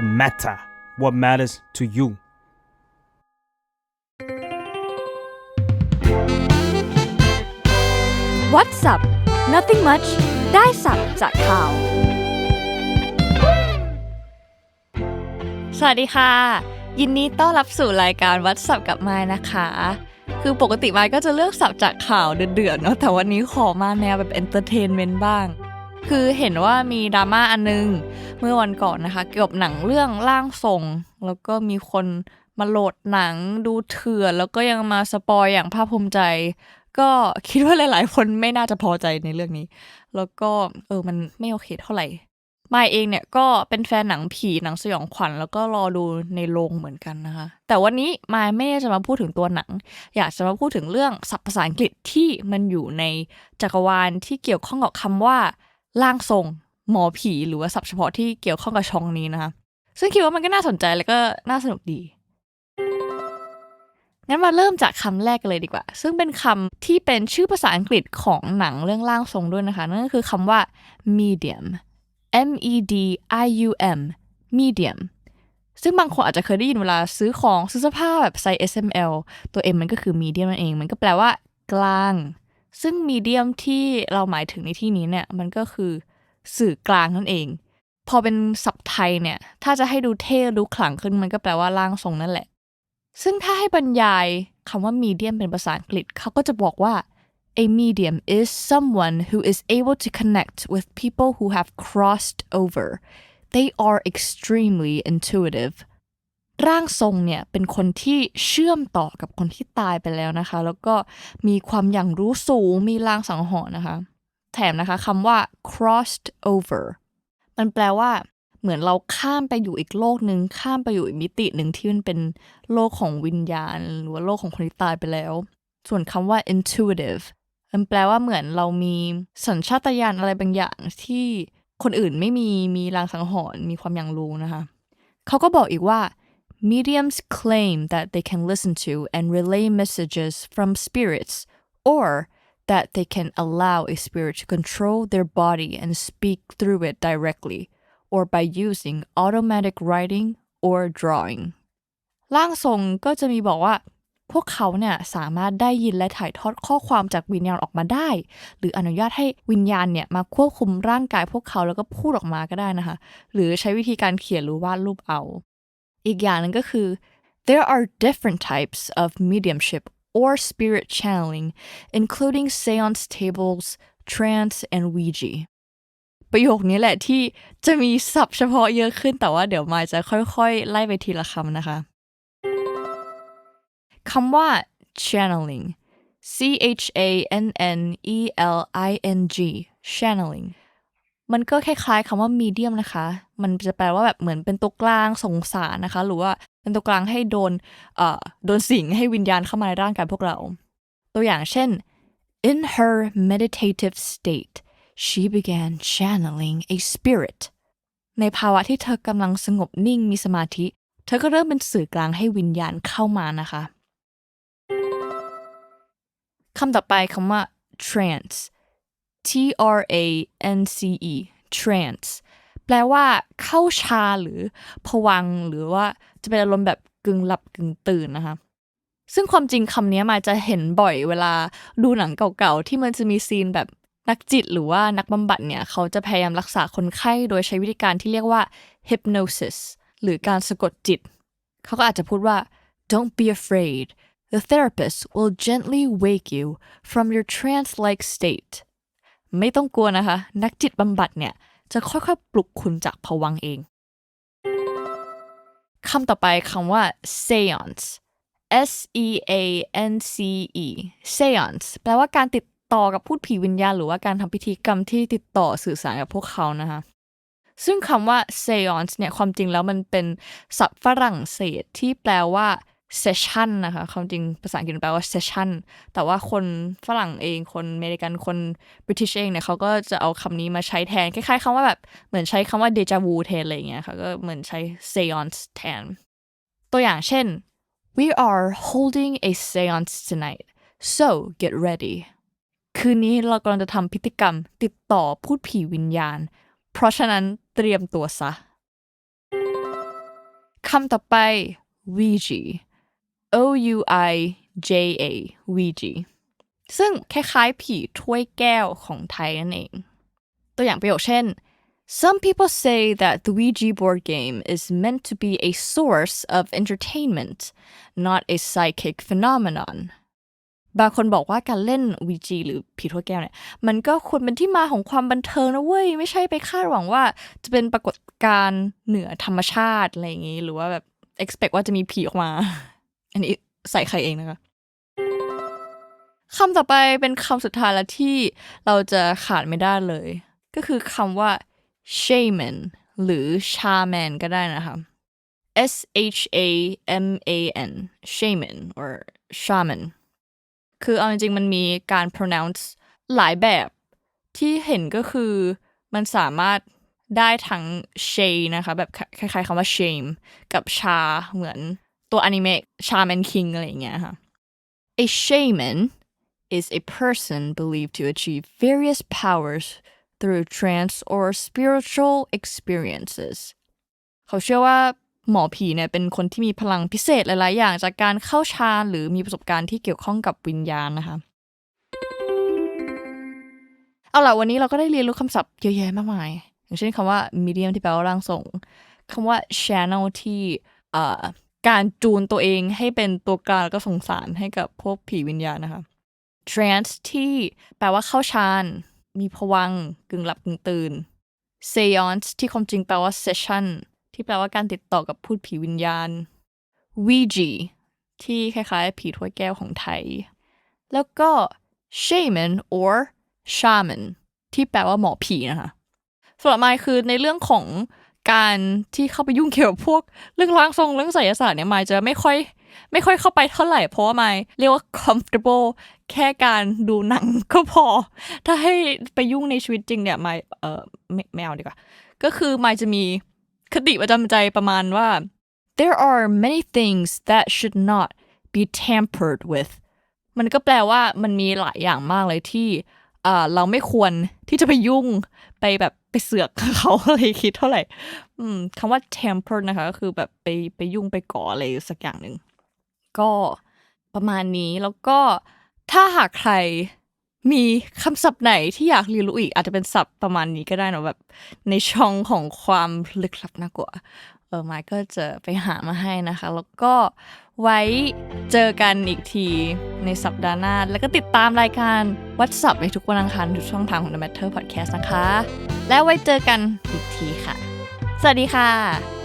the matter what matters to you What's up Nothing much ได้สับจากข่าว สวัสดีค่ะ ยินดีต้อนรับสู่รายการวัดสับกับไม้นะคะ คือปกติไม้ก็จะเลือกสับจากข่าวเดือดๆเนาะแต่วันนี้ขอมาแนวแบบเอนเตอร์เทนเมนต์บ้าง คือเห็นว่ามีดราม่าอันนึง เมื่อวันก่อนนะคะ เกี่ยวกับหนังเรื่องร่างทรง แล้วก็มีคนมาโหลดหนังดูเถื่อนแล้วก็ยังมาสปอยอย่างภาคภูมิใจ ก็คิดว่าหลาย ๆ คนไม่น่าจะพอใจในเรื่องนี้ แล้วก็เออมันไม่โอเคเท่าไหร่มาเองเนี่ยก็เป็นแฟนหนังผีหนังสยองขวัญแล้วก็รอดูในโรงเหมือนกันนะคะ แต่วันนี้มาไม่ได้จะมาพูดถึงตัวหนัง อยากจะมาพูดถึงเรื่องศัพท์ภาษาอังกฤษที่มันอยู่ในจักรวาลที่เกี่ยวข้องกับคำว่าร่างทรง หมอผีหรือว่าศัพท์เฉพาะที่เกี่ยวข้องกับช่องนี้นะคะ ซึ่งคิดว่ามันก็น่าสนใจแล้วก็น่าสนุกดี งั้นมาเริ่มจากคำแรกกันเลยดีกว่า ซึ่งเป็นคำที่เป็นชื่อภาษาอังกฤษของหนังเรื่องร่างทรงด้วยนะคะ นั่นก็คือคำว่า medium M E D I U M medium ซึ่งบางคนอาจจะเคยได้ยินเวลาซื้อของซื้อเสื้อผ้าแบบไซส์ S M L ตัว M มันก็คือ medium นั่นเอง มันก็แปลว่า กลาง ซึ่ง medium ที่เราหมายถึงในที่นี้เนี่ย มันก็คือ สื่อกลางนั่นเอง พอเป็นศัพท์ไทยเนี่ย ถ้าจะให้ดูเท่ดูขลังขึ้นมันก็แปลว่าร่างทรงนั่นแหละ ซึ่งถ้าให้บรรยายคำว่า medium เป็นภาษาอังกฤษเขาก็จะบอกว่า a medium is someone who is able to connect with people who have crossed over they are extremely intuitive ร่างทรงเนี่ยเป็นคนที่เชื่อมต่อกับคนที่ตายไปแล้วนะคะ แล้วก็มีความอย่างรู้สูงมีลางสังหรณ์นะคะ แถมนะคะคำว่า crossed over มันแปลว่าเหมือนเราข้ามไปอยู่อีกโลกหนึ่งข้ามไปอยู่อีกมิติหนึ่งที่มันเป็นโลกของวิญญาณ หรือว่าโลกของคนที่ตายไปแล้ว ส่วนคำว่า intuitive มันแปลว่าเหมือนเรามีสัญชาตญาณอะไรบางอย่างที่คนอื่นไม่มีมีลางสังหรณ์มีความอย่างรู้นะคะเขาก็บอกอีกว่า mediums claim that they can listen to and relay messages from spirits or that they can allow a spirit to control their body and speak through it directly or by using automatic writing or drawing ร่างทรงก็จะมีบอกว่า พวกเขาเนี่ยสามารถได้ยินและถ่ายทอดข้อความจากวิญญาณออกมาได้ หรืออนุญาตให้วิญญาณเนี่ยมาควบคุมร่างกายพวกเขาแล้วก็พูดออกมาก็ได้นะคะ หรือใช้วิธีการเขียนหรือวาดรูปเอา อีกอย่างหนึงก็คือ there are different types of mediumship or spirit channeling including seance tables trance and Ouija ประโยคนี้แหละที่จะมีศัพท์เฉพาะเยอะขึ้นแต่ว่าเดี๋ยวมายจะค่อยๆ ไล่ไปทีละคำนะคะคำว่า channeling C H A N N E L I N G channeling มันก็คล้ายๆคำว่า medium นะคะ มันจะแปลว่าแบบเหมือนเป็นตัวกลางสงสารนะคะ หรือว่าเป็นตัวกลางให้โดนเอ่อโดนสิงให้วิญญาณเข้ามาในร่างกายพวกเรา ตัวอย่างเช่น in her meditative state she began channeling a spirit ในภาวะที่เธอกำลังสงบนิ่งมีสมาธิ เธอก็เริ่มเป็นสื่อกลางให้วิญญาณเข้ามานะคะคำต่อไปคำว่า trance T R A N C E trance แปลว่าเข้าชาหรือผวังหรือว่าจะเป็นอารมณ์แบบกึ่งหลับกึ่งตื่นนะคะซึ่งความจริงคำนี้มาจะเห็นบ่อยเวลาดูหนังเก่าๆ ที่มันจะมีซีนแบบนักจิตหรือว่านักบำบัดเนี่ย เขาจะพยายามรักษาคนไข้โดยใช้วิธีการที่เรียกว่า hypnosis หรือการสะกดจิต เขาก็อาจจะพูดว่า don't be afraid the therapist will gently wake you from your trance-like state ไม่ต้องกลัวนะคะ นักจิตบำบัดเนี่ยจะค่อยๆ ปลุกคุณจากภวังเองคำต่อไปคำว่า seance S E A N C E seance แปลว่าการติดต่อกับพูดผีวิญญาณ หรือว่าการทำพิธีกรรมที่ติดต่อสื่อสารกับพวกเขานะคะซึ่งคำว่า seance เนี่ยความจริงแล้วมันเป็นศัพท์ฝรั่งเศสที่แปลว่า session นะคะความจริงภาษาอังกฤษแปลว่า session แต่ว่าคนฝรั่งเองคนอเมริกันคนบริ i ิชเองเนี่ยเขาก็จะเอาคำนี้มาใช้แทน คล้ายๆคำว่าแบบเหมือนใช้คำว่า deja vu แทนอะไรเงี้ยค่ะก็เหมือนใช้ seance แทน ตัวอย่างเช่น we are holding a seance tonight so get ready คืนนี้เรากำลังจะทำพิธีกรรมติดต่อพูดผีวิญญาณ เพราะฉะนั้นเตรียมตัวซะคำต่อไป Ouija O U I J A Ouija ซึ่งคล้ายๆผีถ้วยแก้วของไทยนั่นเอง ตัวอย่างประโยคเช่น Some people say that the Ouija board game is meant to be a source of entertainment, not a psychic phenomenon. บางคนบอกว่าการเล่น Ouija หรือผีถ้วยแก้วเนี่ย มันก็ควรเป็นที่มาของความบันเทิงนะเว้ย ไม่ใช่ไปคาดหวังว่าจะเป็นปรากฏการณ์เหนือธรรมชาติอะไรอย่างงี้ หรือว่าแบบ expect ว่าจะมีผีออกมา อันนี้ใส่ใครเองนะคะคำต่อไปเป็นคำสุดท้ายแล้วที่เราจะขาดไม่ได้เลย ก็คือคำว่า shaman หรือ shaman ก็ได้นะคะ S H A M A N shaman or shaman คือเอาจริงๆมันมีการ pronounce หลายแบบที่เห็นก็คือมันสามารถได้ทั้ง shay นะคะ แบบคล้ายๆคำว่า shame กับ sha เหมือน ตัวอนิเมะ shaman king อะไรอย่างเงี้ยค่ะ A shaman is a person believed to achieve various powers through trance or spiritual experiences เขาเชื่อว่าหมอผีเนี่ยเป็นคนที่มีพลังพิเศษหลาย ๆ อย่างจากการเข้าฌานหรือมีประสบการณ์ที่เกี่ยวข้องกับวิญญาณนะคะ เอาล่ะวันนี้เราก็ได้เรียนรู้คำศัพท์เยอะแยะมากมาย อย่างเช่นคำว่า medium ที่แปลว่าร่างทรงคำว่า channel ที่เอ่อ การจูนตัวเองให้เป็นตัวกลางแล้วก็สงสารให้กับพวกผีวิญญาณนะคะ trance ที่แปลว่าเข้าฌาน มีผวังกึ่งหลับกึ่งตื่น seance ที่ความจริงแปลว่า session ที่แปลว่าการติดต่อกับพูดผีวิญญาณ Ouija ที่คล้ายๆ ผีถ้วยแก้วของไทย แล้วก็ shaman or shaman ที่แปลว่าหมอผีนะคะสำหรับไมค์คือในเรื่องของ การที่เข้าไปยุ่งเกี่ยวกับพวก เรื่องร่างทรงเรื่องไสยศาสตร์เนี่ยไมค์จะไม่ค่อย ไม่ค่อยเข้าไปเท่าไหร่เพราะว่าไมค์เรียกว่า comfortable แค่การดูหนังก็พอ ถ้าให้ไปยุ่งในชีวิตจริงเนี่ยไมค์เออไม่ไม่เอาดีกว่า ก็คือไมค์จะมีคติประจำใจประมาณว่า there are many things that should not be tampered with มันก็แปลว่ามันมีหลายอย่างมากเลยที่เราไม่ควรที่จะไปยุ่งไปแบบ ไปเสือกเขาอะไรคิดเท่าไหร่ อืมคำว่า tamper นะคะก็คือแบบไปไปยุ่งไปก่ออะไรสักอย่างหนึ่ง ก็ประมาณนี้แล้วก็ถ้าหากใครมีคำศัพท์ไหนที่อยากเรียนรู้อีก อาจจะเป็นศัพท์ประมาณนี้ก็ได้เนอะแบบในช่องของความลึกลับน่ากลัวเออไมค์ก็จะไปหามาให้นะคะ แล้วก็ ไว้เจอกันอีกทีในสัปดาห์หน้า แล้วก็ติดตามรายการวัดสับในทุกวันอังคารทุกช่องทางของ The Matter Podcast นะคะ แล้วไว้เจอกันอีกทีค่ะ สวัสดีค่ะ